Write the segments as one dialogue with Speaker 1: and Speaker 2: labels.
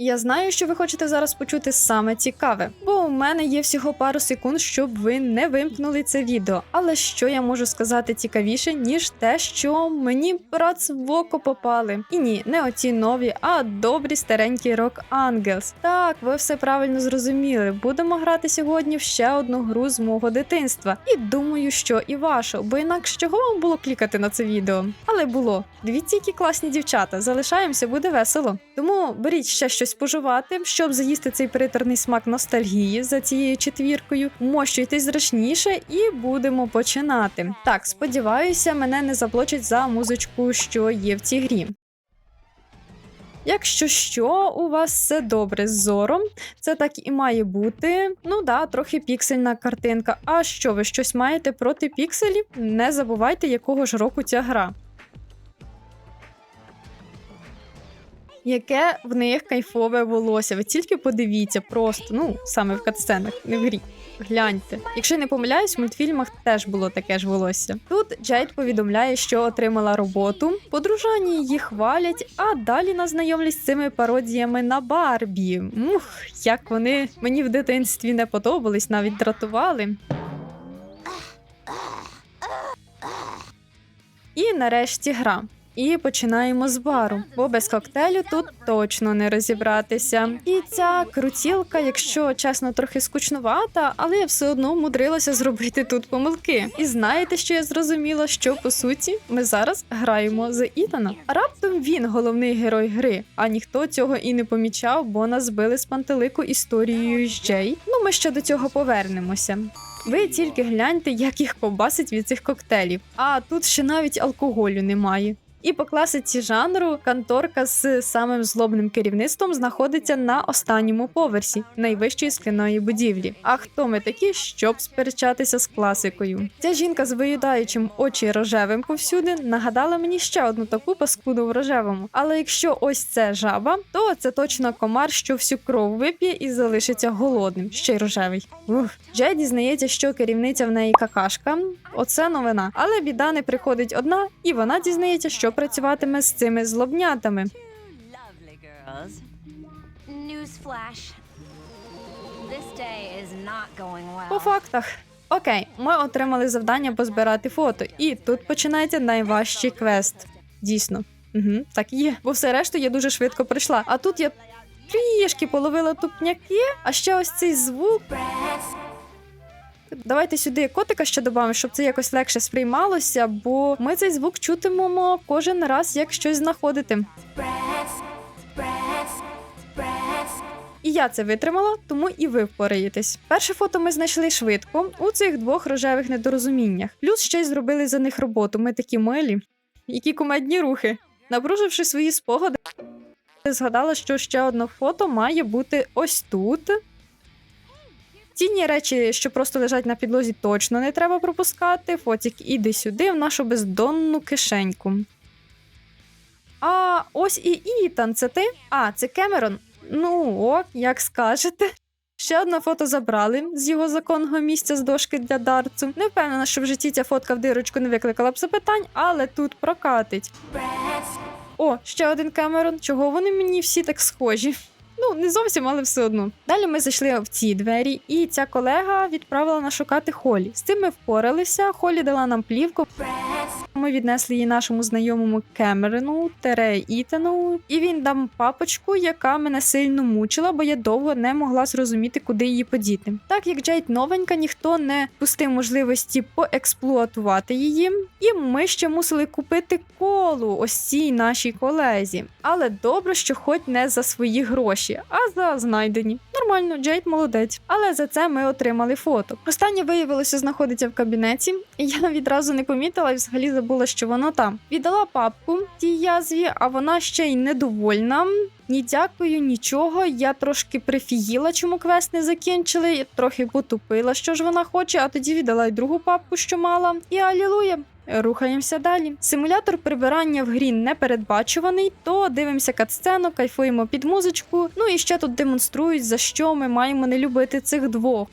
Speaker 1: Я знаю, що ви хочете зараз почути саме цікаве, бо у мене є всього пару секунд, щоб ви не вимкнули це відео. Але що я можу сказати цікавіше, ніж те, що мені брат в око попали. І ні, не оці нові, а добрі старенькі Angels. Так, ви все правильно зрозуміли. Будемо грати сьогодні в ще одну гру з мого дитинства. І думаю, що і вашу, бо інакше чого вам було клікати на це відео? Але було. Дивіться, які класні дівчата. Залишаємося, буде весело. Тому беріть ще щось пожувати, щоб заїсти цей приторний смак ностальгії за цією четвіркою. Мощуйтесь зручніше і будемо починати. Так, сподіваюся, мене не заблочать за музичку, що є в цій грі. Якщо що, у вас все добре з зором, це так і має бути. Ну да, трохи піксельна картинка. А що ви щось маєте проти пікселів? Не забувайте, якого ж року ця гра. Яке в них кайфове волосся. Ви тільки подивіться, просто ну саме в катсценах, не в грі. Гляньте. Якщо не помиляюсь, в мультфільмах теж було таке ж волосся. Тут Джейд повідомляє, що отримала роботу. Подружані її хвалять, а далі нас знайомлять з цими пародіями на Барбі. Мух, як вони мені в дитинстві не подобались, навіть дратували. І нарешті гра. І починаємо з бару, бо без коктейлю тут точно не розібратися. І ця крутілка, якщо чесно, трохи скучнувата, але я все одно мудрилася зробити тут помилки. І знаєте, що я зрозуміла? Що по суті ми зараз граємо за Ітана. Раптом він головний герой гри, а ніхто цього і не помічав, бо нас збили з пантелику історією з Джей. Ну ми ще до цього повернемося. Ви тільки гляньте, як їх побасить від цих коктейлів. А тут ще навіть алкоголю немає. І по класиці жанру конторка з самим злобним керівництвом знаходиться на останньому поверсі найвищої скляної будівлі. А хто ми такі, щоб сперечатися з класикою? Ця жінка з виїдаючим очі рожевим повсюди нагадала мені ще одну таку паскуду в рожевому. Але якщо ось це жаба, то це точно комар, що всю кров вип'є і залишиться голодним. Ще й рожевий. Ух. Джей дізнається, що керівниця в неї какашка. Оце новина. Але біда не приходить одна, і вона дізнається, що працюватиме з цими злобнятами. По фактах. Окей, ми отримали завдання позбирати фото, і тут починається найважчий квест. Дійсно. Угу, так є. Бо все решту я дуже швидко прийшла. А тут я трішки половила тупняки, а ще ось цей звук. Давайте сюди котика ще додамо, щоб це якось легше сприймалося, бо ми цей звук чутимемо кожен раз, як щось знаходити. І я це витримала, тому і ви впораєтесь. Перше фото ми знайшли швидко у цих двох рожевих недорозуміннях. Плюс ще й зробили за них роботу. Ми такі милі. Які кумедні рухи. Напруживши свої спогади, згадала, що ще одне фото має бути ось тут. Цінні речі, що просто лежать на підлозі, точно не треба пропускати. Фотік іди сюди в нашу бездонну кишеньку. А ось і Ітан, це ти? А, це Кемерон. Ну, ок, як скажете. Ще одне фото забрали з його законного місця з дошки для дарцу. Не впевнена, що в житті ця фотка в дирочку не викликала б запитань, але тут прокатить. О, ще один Кемерон. Чого вони мені всі так схожі? Ну, не зовсім, але все одно. Далі ми зайшли в ці двері, і ця колега відправила нас шукати Холі. З цим ми впоралися. Холі дала нам плівку. Ми віднесли її нашому знайомому Кемерону, Тере Ітану, і він дав папочку, яка мене сильно мучила, бо я довго не могла зрозуміти, куди її подіти. Так як Джейд новенька, ніхто не пустив можливості поексплуатувати її, і ми ще мусили купити колу ось цій нашій колезі. Але добре, що хоч не за свої гроші, а за знайдені. Нормально, Джейд молодець. Але за це ми отримали фото. Останнє виявилося знаходиться в кабінеті, і я відразу не помітила і взагалі забула, що воно там. Віддала папку тій язві, а вона ще й недовольна. Ні, дякую, нічого. Я трошки прифігіла, чому квест не закінчили. Трохи потупила, що ж вона хоче, а тоді віддала й другу папку, що мала. І алілуя. Рухаємося далі. Симулятор прибирання в грі не передбачуваний, то дивимося катсцену, кайфуємо під музичку. Ну і ще тут демонструють, за що ми маємо не любити цих двох.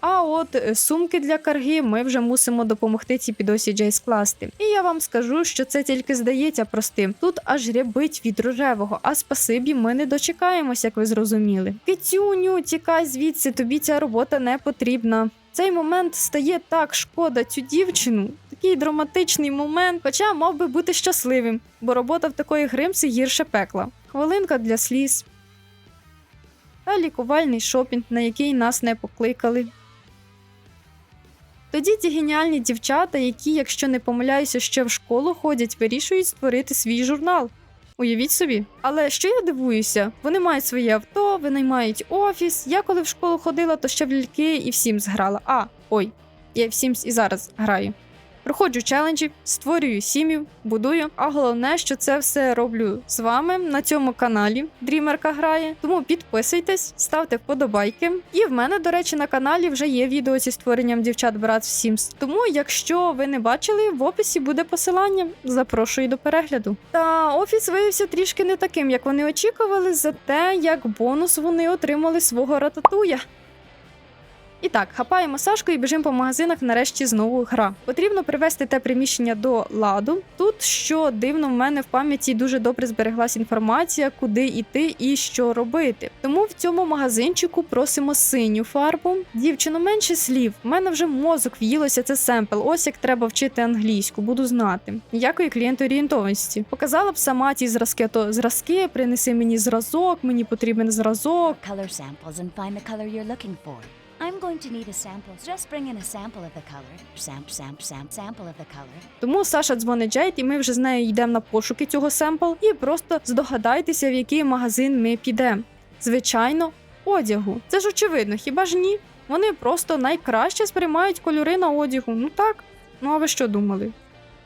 Speaker 1: А от е, сумки для карги ми вже мусимо допомогти цій підосі Джей скласти. І я вам скажу, що це тільки здається простим. Тут аж рябить від рожевого, а спасибі ми не дочекаємось, як ви зрозуміли. Китюню, тікай звідси, тобі ця робота не потрібна. Цей момент стає так шкода цю дівчину. Такий драматичний момент, хоча мав би бути щасливим, бо робота в такої гримси гірше пекла. Хвилинка для сліз. Та лікувальний шопінг, на який нас не покликали. Тоді ті геніальні дівчата, які, якщо не помиляюся, ще в школу ходять, вирішують створити свій журнал. Уявіть собі. Але що я дивуюся? Вони мають своє авто, винаймають офіс. Я коли в школу ходила, то ще в ляльки і всім зграла. А, ой, я всім і зараз граю. Проходжу челенджі, створюю сім'ю, будую. А головне, що це все роблю з вами на цьому каналі. Дрімерка грає. Тому підписуйтесь, ставте вподобайки. І в мене, до речі, на каналі вже є відео зі створенням дівчат брат в Sims. Тому, якщо ви не бачили, в описі буде посилання. Запрошую до перегляду. Та офіс виявився трішки не таким, як вони очікували, за те, як бонус вони отримали свого рататуя. І так, хапаємо Сашку і біжимо по магазинах. Нарешті знову гра. Потрібно привести те приміщення до ладу. Тут що дивно, в мене в пам'яті дуже добре збереглась інформація, куди йти і що робити. Тому в цьому магазинчику просимо синю фарбу. Дівчино, менше слів. У мене вже мозок в'їлося це семпл. Ось як треба вчити англійську, буду знати. Ніякої клієнтоорієнтованості. Показала б сама ті зразки, то зразки, принеси мені зразок, мені потрібен зразок.
Speaker 2: Color samples and find the color you're looking for. I'm going to need a sample. Just bring in a sample of the color. Samp, samp, samp, sample of the color.
Speaker 1: Тому Саша дзвонить Джейд, і ми вже з нею йдемо на пошуки цього семпл. І просто здогадайтеся, в який магазин ми підемо. Звичайно, одягу. Це ж очевидно, хіба ж ні? Вони просто найкраще сприймають кольори на одягу. Ну так. Ну а ви що думали?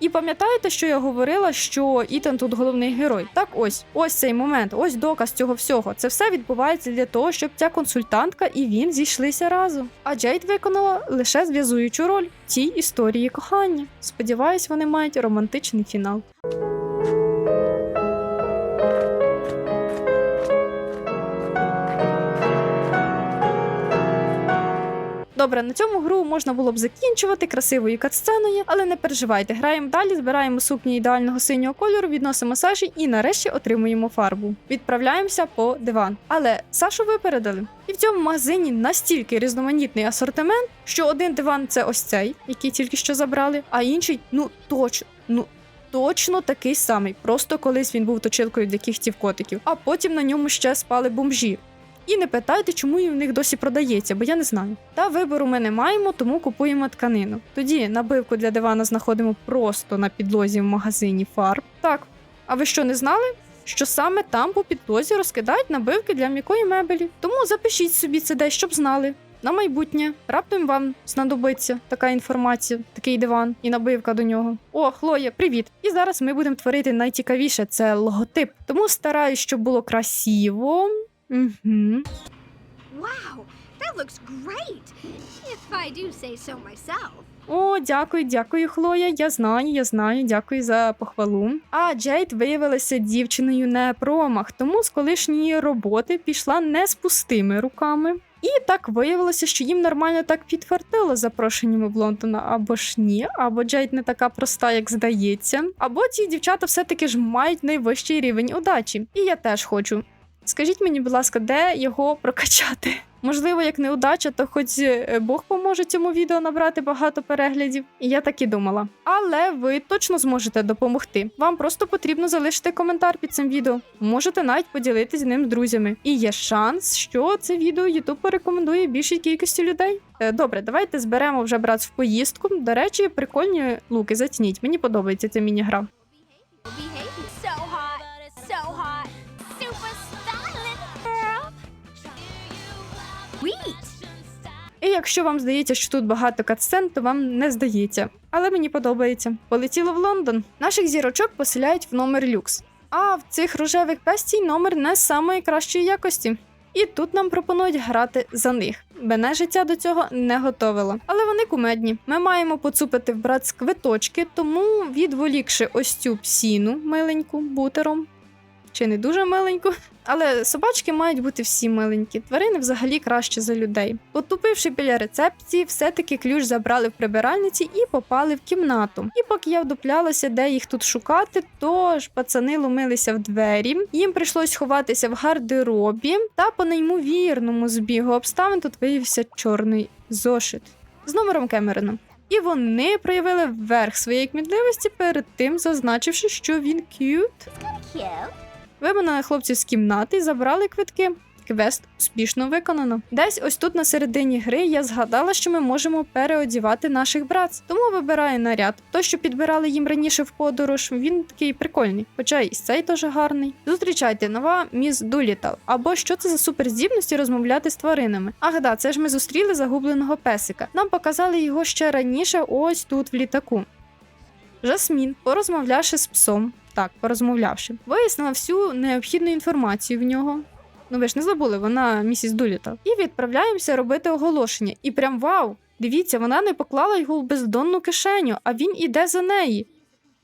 Speaker 1: І пам'ятаєте, що я говорила, що Ітан тут головний герой? Так ось, ось цей момент, ось доказ цього всього. Це все відбувається для того, щоб ця консультантка і він зійшлися разом. А Джейд виконала лише зв'язуючу роль в цій історії кохання. Сподіваюсь, вони мають романтичний фінал. Добре, на цьому гру можна було б закінчувати красивою катсценою, але не переживайте, граємо далі, збираємо сукні ідеального синього кольору, відносимо Саші і нарешті отримуємо фарбу. Відправляємося по диван. Але Сашу випередили. І в цьому магазині настільки різноманітний асортимент, що один диван це ось цей, який тільки що забрали, а інший, ну точно, ну. Точно такий самий, просто колись він був точилкою для кігтів котиків, а потім на ньому ще спали бомжі. І не питайте, чому він в них досі продається, бо я не знаю. Та вибору ми не маємо, тому купуємо тканину. Тоді набивку для дивана знаходимо просто на підлозі в магазині фарб. Так, а ви що не знали? Що саме там по підлозі розкидають набивки для м'якої мебелі. Тому запишіть собі це десь, щоб знали. На майбутнє раптом вам знадобиться така інформація, такий диван і набивка до нього. О, Хлоя, привіт! І зараз ми будемо творити найцікавіше це логотип. Тому стараюсь, щоб було красиво. Угу.
Speaker 3: Wow, that looks great. If I do say so myself.
Speaker 1: О, дякую, дякую, Хлоя. Я знаю, я знаю, дякую за похвалу. А Джейд виявилася дівчиною не промах, тому з колишньої роботи пішла не з пустими руками. І так виявилося, що їм нормально так підфартило запрошеннями в Лондона, або ж ні, або Джейд не така проста, як здається. Або ці дівчата все-таки ж мають найвищий рівень удачі. І я теж хочу. Скажіть мені, будь ласка, де його прокачати? Можливо, як неудача, то хоч е, Бог поможе цьому відео набрати багато переглядів. І я так і думала. Але ви точно зможете допомогти. Вам просто потрібно залишити коментар під цим відео. Можете навіть поділитись ним з друзями. І є шанс, що це відео YouTube порекомендує більшій кількості людей. Е, Добре, давайте зберемо вже брат в поїздку. До речі, прикольні луки, зацініть. Мені подобається ця міні-гра. І якщо вам здається, що тут багато катсцен, то вам не здається. Але мені подобається. Полетіло в Лондон. Наших зірочок поселяють в номер люкс. А в цих рожевих пестій номер не самої кращої якості. І тут нам пропонують грати за них. Мене життя до цього не готовило. Але вони кумедні. Ми маємо поцупити в брат з квиточки, тому відволікши ось цю псіну миленьку бутером. Чи не дуже миленьку. Але собачки мають бути всі миленькі. Тварини взагалі краще за людей. Потупивши біля рецепції, все-таки ключ забрали в прибиральниці і попали в кімнату. І поки я вдуплялася, де їх тут шукати, то ж пацани ломилися в двері. Їм прийшлось ховатися в гардеробі, та по неймовірному збігу обставин тут виявився чорний зошит з номером Кемерона. І вони проявили верх своєї кмітливості перед тим, зазначивши, що він к'ют. Виманили хлопців з кімнати і забрали квитки. Квест успішно виконано. Десь ось тут на середині гри я згадала, що ми можемо переодівати наших братців. Тому вибираю наряд. Той, що підбирали їм раніше в подорож, він такий прикольний. Хоча і цей теж гарний. Зустрічайте нова міс Дулітал. Або що це за суперздібності розмовляти з тваринами. Ах да, це ж ми зустріли загубленого песика. Нам показали його ще раніше, ось тут в літаку. Жасмін, порозмовлявши з псом, так, порозмовлявши, вияснила всю необхідну інформацію в нього. Ну ви ж не забули, вона місіс Дуліта. І відправляємося робити оголошення. І прям вау! Дивіться, вона не поклала його в бездонну кишеню, а він іде за неї.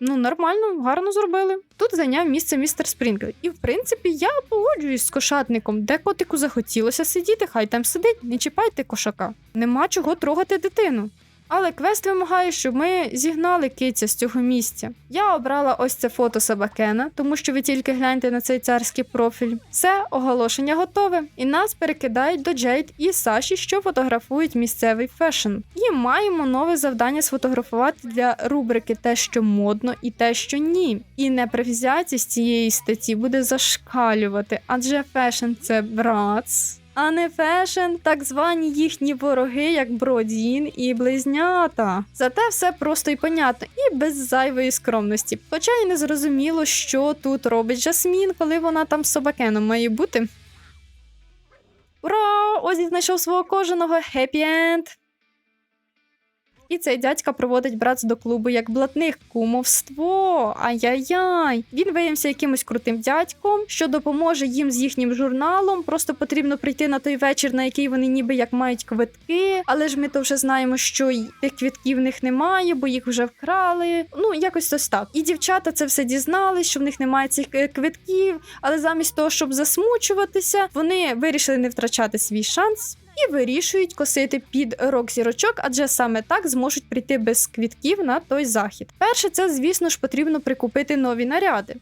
Speaker 1: Ну, нормально, гарно зробили. Тут зайняв місце містер Спрінкл. І в принципі я погоджуюсь з кошатником, де котику захотілося сидіти, хай там сидить, не чіпайте кошака. Нема чого трогати дитину. Але квест вимагає, щоб ми зігнали киця з цього місця. Я обрала ось це фото Сабакена, тому що ви тільки гляньте на цей царський профіль. Все, оголошення готове. І нас перекидають до Джейд і Саші, що фотографують місцевий фешн. І маємо нове завдання сфотографувати для рубрики Те, що модно, і те, що ні. І непривзятість цієї статті буде зашкалювати, адже фешн це братс а не фешн, так звані їхні вороги, як Бродін і близнята. Зате все просто і понятно, і без зайвої скромності. Хоча й не зрозуміло, що тут робить Жасмін, коли вона там з собакеном має бути. Ура! Озі знайшов свого кожаного хеппі-енд! І цей дядька проводить братц до клубу як блатних кумовство. Ай-яй-яй. Він виявився якимось крутим дядьком, що допоможе їм з їхнім журналом. Просто потрібно прийти на той вечір, на який вони ніби як мають квитки. Але ж ми то вже знаємо, що тих квитків в них немає, бо їх вже вкрали. Ну, якось ось так. І дівчата це все дізнали, що в них немає цих е, квитків. Але замість того, щоб засмучуватися, вони вирішили не втрачати свій шанс і вирішують косити під рок зірочок, адже саме так зможуть прийти без квітків на той захід. Перше, це, звісно ж, потрібно прикупити нові наряди.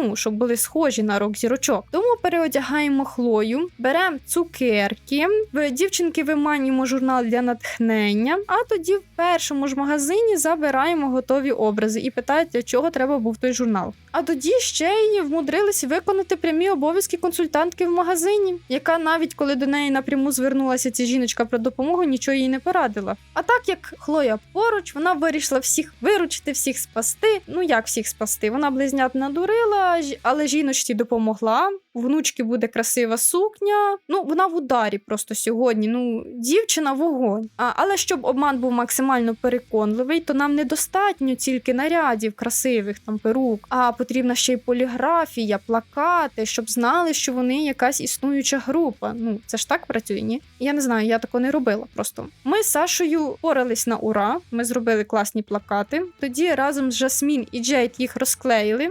Speaker 1: Ну, щоб були схожі на рок зірочок. Тому переодягаємо хлою, беремо цукерки, в дівчинки виманюємо журнал для натхнення, а тоді в першому ж магазині забираємо готові образи і питають, для чого треба був той журнал. А тоді ще й вмудрились виконати прямі обов'язки консультантки в магазині, яка навіть коли до неї напряму звернулася ця жіночка про допомогу, нічого їй не порадила. А так як Хлоя поруч, вона вирішила всіх виручити, всіх спасти. Ну як всіх спасти? Вона близнят надурила, але жіночці допомогла. Внучки буде красива сукня. Ну, вона в ударі просто сьогодні. Ну, дівчина вогонь. А, але щоб обман був максимально переконливий, то нам недостатньо тільки нарядів красивих там перук, а потрібна ще й поліграфія, плакати, щоб знали, що вони якась існуюча група. Ну, це ж так працює, ні? Я не знаю, я такого не робила просто. Ми з Сашою порались на ура. Ми зробили класні плакати. Тоді разом з Жасмін і Джейд їх розклеїли.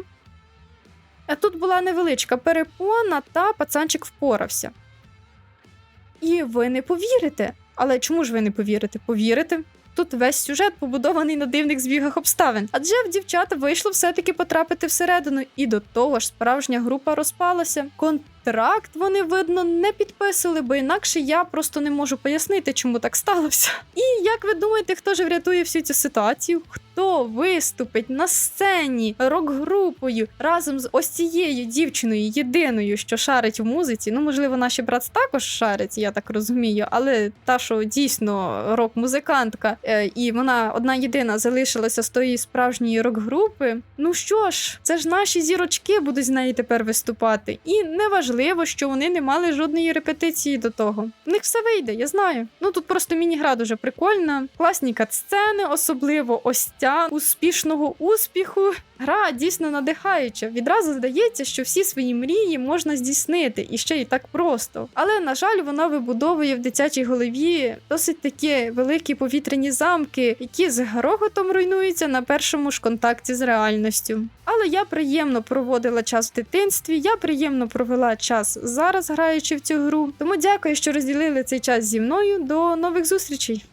Speaker 1: Тут була невеличка перепона, та пацанчик впорався. І ви не повірите. Але чому ж ви не повірите? Повірите? Тут весь сюжет побудований на дивних збігах обставин. Адже в дівчата вийшло все-таки потрапити всередину, і до того ж справжня група розпалася. Контракт вони, видно, не підписали, бо інакше я просто не можу пояснити, чому так сталося. І як ви думаєте, хто ж врятує всю цю ситуацію? Хто виступить на сцені рок-групою разом з ось цією дівчиною, єдиною, що шарить в музиці? Ну, можливо, наші брат також шарить, я так розумію, але та, що дійсно рок-музикантка, е, і вона одна єдина залишилася з тої справжньої рок-групи. Ну що ж, це ж наші зірочки будуть з неї тепер виступати. І неважливо. Важливо, що вони не мали жодної репетиції до того. У них все вийде, я знаю. Ну тут просто міні-гра дуже прикольна, класні катсцени, особливо ось ця успішного успіху. Гра дійсно надихаюча. Відразу здається, що всі свої мрії можна здійснити і ще й так просто. Але на жаль, вона вибудовує в дитячій голові досить такі великі повітряні замки, які з грохотом руйнуються на першому ж контакті з реальністю. Але я приємно проводила час в дитинстві, я приємно провела час зараз, граючи в цю гру. Тому дякую, що розділили цей час зі мною. До нових зустрічей!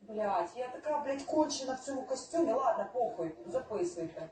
Speaker 4: Блять, я така, блядь, кончена в цьому костюмі. Ладно, похуй, записуйте.